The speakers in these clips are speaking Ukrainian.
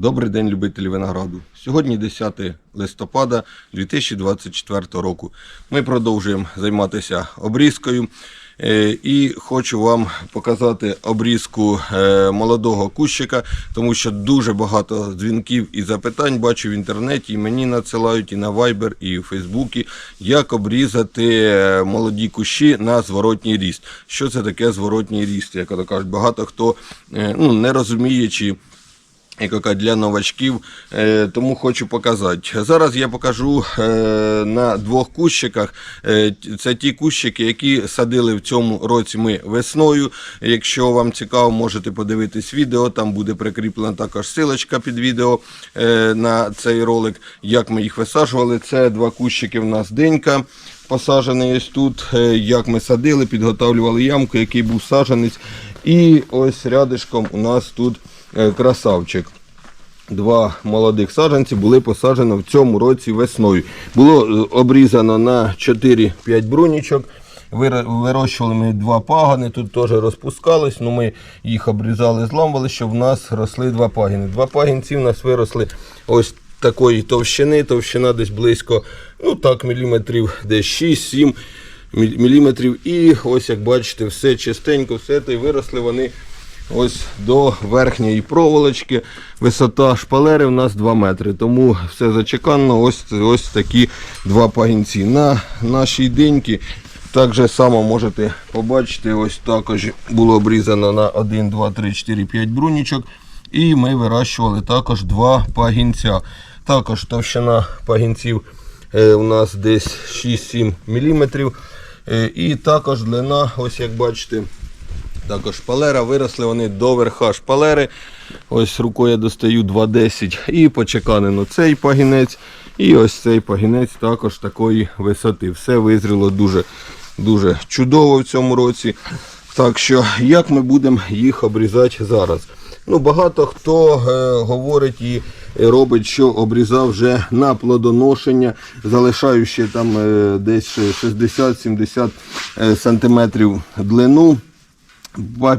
Добрий день, любителі винограду. Сьогодні 10 листопада 2024 року. Ми продовжуємо займатися обрізкою. Е, І хочу вам показати обрізку е, молодого кущика, тому що дуже багато дзвінків і запитань бачу в інтернеті, і мені надсилають і на Viber, і в Фейсбуці, як обрізати е, молоді кущі на зворотній ріст. Що це таке зворотній ріст? Як то кажуть, багато хто ну, не розуміє чи яка для новачків, е, тому хочу показати. Зараз я покажу е, на двох кущиках. Е, Це ті кущики, які садили в цьому році ми весною. Якщо вам цікаво, можете подивитись відео. Там буде прикріплена також силочка під відео на цей ролик, як ми їх висаджували. Це два кущики в нас денька. Посаджений ось тут, як ми садили, підготовлювали ямку, який був саджанець. І ось рядишком у нас тут красавчик. Два молодих саджанці були посаджені в цьому році весною. Було е, обрізано на 4-5 брунічок. Вирощували ми два пагани, тут теж розпускались, ну ми їх обрізали, зламували, щоб в нас росли два пагіни. Два пагінці в нас виросли ось такої товщини, товщина десь близько, ну так, міліметрів десь 6-7 міліметрів. І ось як бачите, все чистенько, все і виросли вони ось до верхньої проволочки. Висота шпалери у нас 2 метри. Тому все зачекано. Ось, ось такі два пагінці. На нашій деньки так же само можете побачити, ось також було обрізано на 1, 2, 3, 4, 5 брунічок. І ми вирощували також два пагінця. Також товщина пагінців е, у нас десь 6-7 мм. Е, і також длина, ось як бачите, також шпалера, виросли вони до верха шпалери. Ось рукою я достаю 2,10 і почеканено цей пагінець. І ось цей пагінець також такої висоти. Все визріло дуже, дуже чудово в цьому році. Так що, як ми будемо їх обрізати зараз? Ну, Багато хто е, говорить і робить, що обрізав вже на плодоношення, залишаючи там е, десь 60-70 е, сантиметрів длину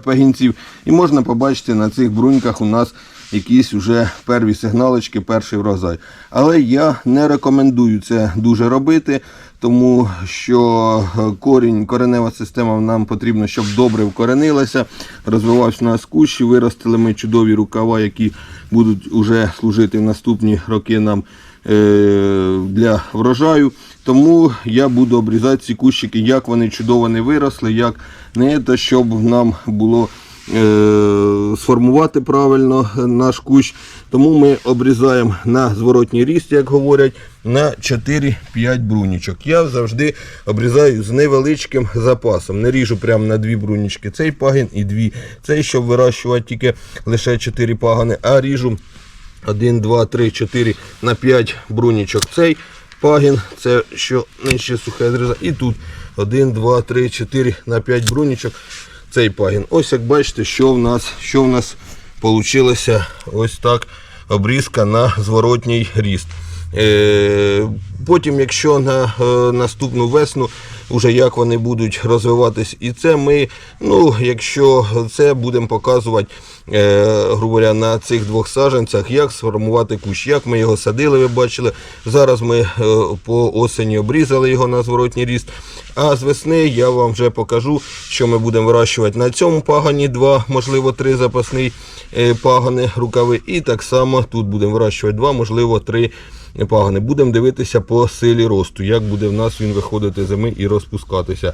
пагінців. І можна побачити на цих бруньках у нас якісь вже перві сигналочки, перший врожай. Але я не рекомендую це дуже робити, тому що е, корінь, коренева система нам потрібно, щоб добре вкоренилася, розвивався у нас кущі, виростили ми чудові рукава, які будуть вже служити в наступні роки нам для врожаю. Тому я буду обрізати ці кущики, як вони чудово не виросли, як не те, щоб нам було е, сформувати правильно наш кущ. Тому ми обрізаємо на зворотній ріст, як говорять, на 4-5 брунічок. Я завжди обрізаю з невеличким запасом. Не ріжу прямо на дві брунічки цей пагін і дві. Цей, щоб вирощувати тільки лише 4 пагани, а ріжу 1, 2, 3, 4 на 5 брунічок. Цей пагін, це що нижче сухе зріза. І тут 1, 2, 3, 4 на 5 брунічок. Цей пагін. Ось як бачите, що в нас, що в нас вийшло ось так обрізка на зворотній ріст. Е, Потім, якщо на е, наступну весну, вже як вони будуть розвиватись, і це ми, ну, якщо це будемо показувати, е, грубо говоря, на цих двох саджанцях, як сформувати кущ, як ми його садили, ви бачили. Зараз ми по осені обрізали його на зворотній ріст. А з весни я вам вже покажу, що ми будемо вирощувати на цьому пагані, два, можливо, три запасні пагани рукави. І так само тут будемо вирощувати два, можливо, три пагани. Будемо дивитися по силі росту, як буде в нас він виходити зими і розпускатися.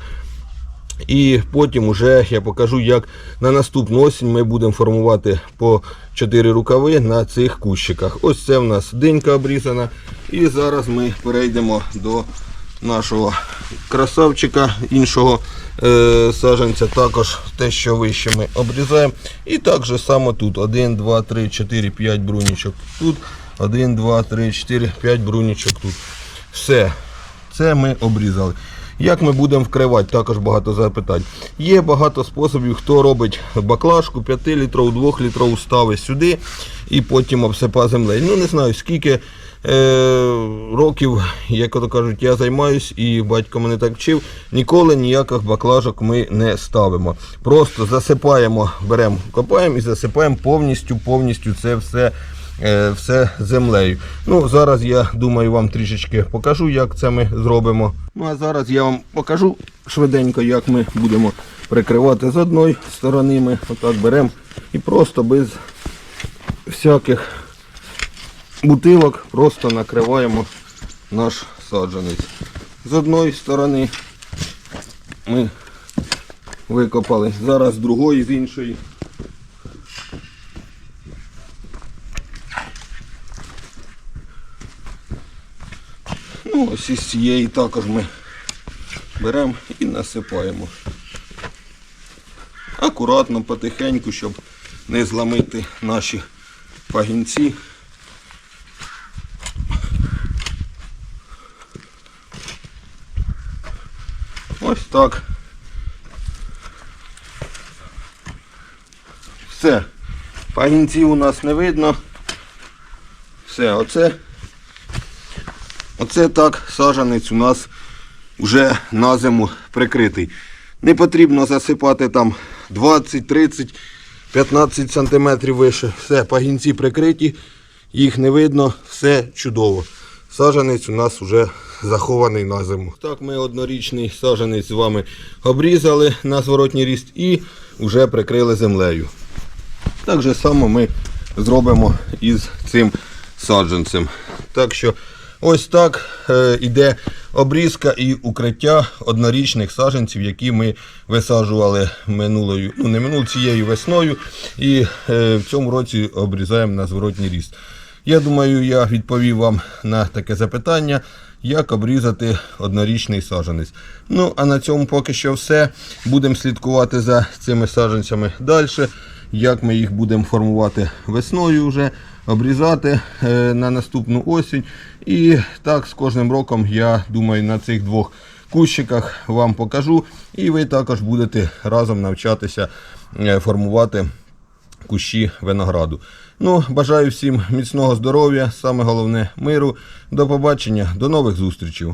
І потім уже я покажу, як на наступну осінь ми будемо формувати по 4 рукави на цих кущиках. Ось це в нас динька обрізана. І зараз ми перейдемо до нашого красавчика, іншого е, саджанця. Також те, що вище ми обрізаємо. І так же само тут. 1, 2, 3, 4, 5 брунічок тут. 1, 2, 3, 4, 5 брунічок тут. Все. Це ми обрізали. Як ми будемо вкривати, також багато запитань. Є багато способів, хто робить баклажку 5 літров, 2 літров ставить сюди і потім обсипа землею. Ну не знаю скільки е, років, як то кажуть, я займаюсь і батько мене так вчив. Ніколи ніяких баклажок ми не ставимо. Просто засипаємо, беремо, копаємо і засипаємо повністю, повністю це все все землею. Ну, зараз я думаю, вам трішечки покажу, як це ми зробимо. Ну а зараз я вам покажу швиденько, як ми будемо прикривати з одної сторони. Ми отак беремо і просто без всяких бутилок просто накриваємо наш саджанець. З одної сторони ми викопали, зараз з другої, з іншої. Ну, ось із цієї також ми беремо і насипаємо. Акуратно, потихеньку, щоб не зламити наші пагінці. Ось так. Все. Пагінців у нас не видно. Все, оце. Оце так сажанець у нас вже на зиму прикритий. Не потрібно засипати там 20, 30, 15 сантиметрів вище. Все, пагінці прикриті, їх не видно, все чудово. Сажанець у нас вже захований на зиму. Так ми однорічний сажанець з вами обрізали на зворотній ріст і вже прикрили землею. Так же само ми зробимо із цим саджанцем. Так що ось так е, іде обрізка і укриття однорічних саджанців, які ми висаджували минулою, ну не минулою цією весною. І е, в цьому році обрізаємо на зворотній ріст. Я думаю, я відповів вам на таке запитання, як обрізати однорічний саджанець. Ну, а на цьому поки що все. Будемо слідкувати за цими саджанцями далі, як ми їх будемо формувати весною вже, обрізати е, на наступну осінь. І так з кожним роком, я думаю, на цих двох кущиках вам покажу. І ви також будете разом навчатися е, формувати кущі винограду. Ну, бажаю всім міцного здоров'я, саме головне миру. До побачення, до нових зустрічей.